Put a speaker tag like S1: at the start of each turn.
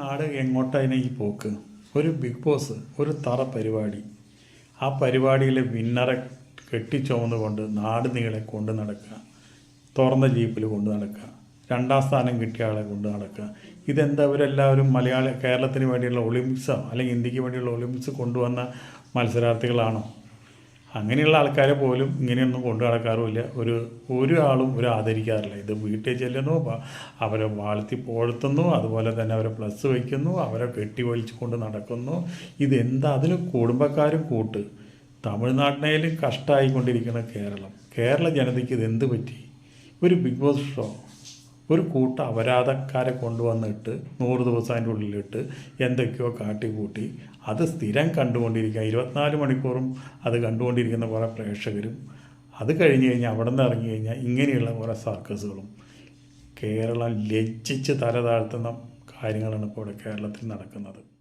S1: നാട് എങ്ങോട്ടാണ് ഈ പോക്ക്? ഒരു ബിഗ് ബോസ് ഒരു തറ പരിപാടി. ആ പരിപാടിയിലെ വിന്നറെ കെട്ടിച്ചുമന്നുകൊണ്ട് നാട് നീളെ കൊണ്ട് നടക്കുക. തുറന്ന ജീപ്പിൽ കൊണ്ട് നടക്കുക. രണ്ടാം സ്ഥാനം കിട്ടിയ ആളെ കൊണ്ട് നടക്കുക. ഇതെന്താ അവരെല്ലാവരും മലയാള കേരളത്തിന് വേണ്ടിയുള്ള ഒളിമ്പിക്സോ അല്ലെങ്കിൽ ഇന്ത്യയ്ക്ക് വേണ്ടിയുള്ള ഒളിമ്പിക്സ് കൊണ്ടുവന്ന മത്സരാർത്ഥികളാണോ? അങ്ങനെയുള്ള ആൾക്കാരെ പോലും ഇങ്ങനെയൊന്നും കൊണ്ടു നടക്കാറുമില്ല. ഒരു ഒരു ആളും ഒരു ആദരിക്കാറില്ല. ഇത് വീട്ടിൽ ചെല്ലുന്നു അവരെ വാഴ്ത്തി പോഴ്ത്തുന്നു അതുപോലെ തന്നെ അവരെ പ്ലസ് വയ്ക്കുന്നു അവരെ കെട്ടി വലിച്ചു കൊണ്ട് നടക്കുന്നു. ഇതെന്താ? അതിന് കുടുംബക്കാരും കൂട്ട്. തമിഴ്നാട്ടിനേലും കഷ്ടമായിക്കൊണ്ടിരിക്കുന്ന കേരളം. കേരള ജനതയ്ക്ക് ഇതെന്ത് പറ്റി? ഒരു ബിഗ് ബോസ് ഷോ. ഒരു കൂട്ടം അപരാധക്കാരെ കൊണ്ടുവന്നിട്ട് നൂറ് ദിവസം അതിന്റെ ഉള്ളിലിട്ട് എന്തൊക്കെയോ കാട്ടിക്കൂട്ടി. അത് സ്ഥിരം കണ്ടുകൊണ്ടിരിക്കുക. ഇരുപത്തിനാല് മണിക്കൂറും അത് കണ്ടുകൊണ്ടിരിക്കുന്ന കുറേ പ്രേക്ഷകരും അത് കഴിഞ്ഞ് കഴിഞ്ഞാൽ അവിടെ നിന്ന് ഇറങ്ങി കഴിഞ്ഞാൽ ഇങ്ങനെയുള്ള കുറേ സർക്കസുകളും കേരളം ലജ്ജിച്ച് തല താഴ്ത്തുന്ന കാര്യങ്ങളാണ് ഇപ്പോൾ ഇവിടെ കേരളത്തിൽ നടക്കുന്നത്.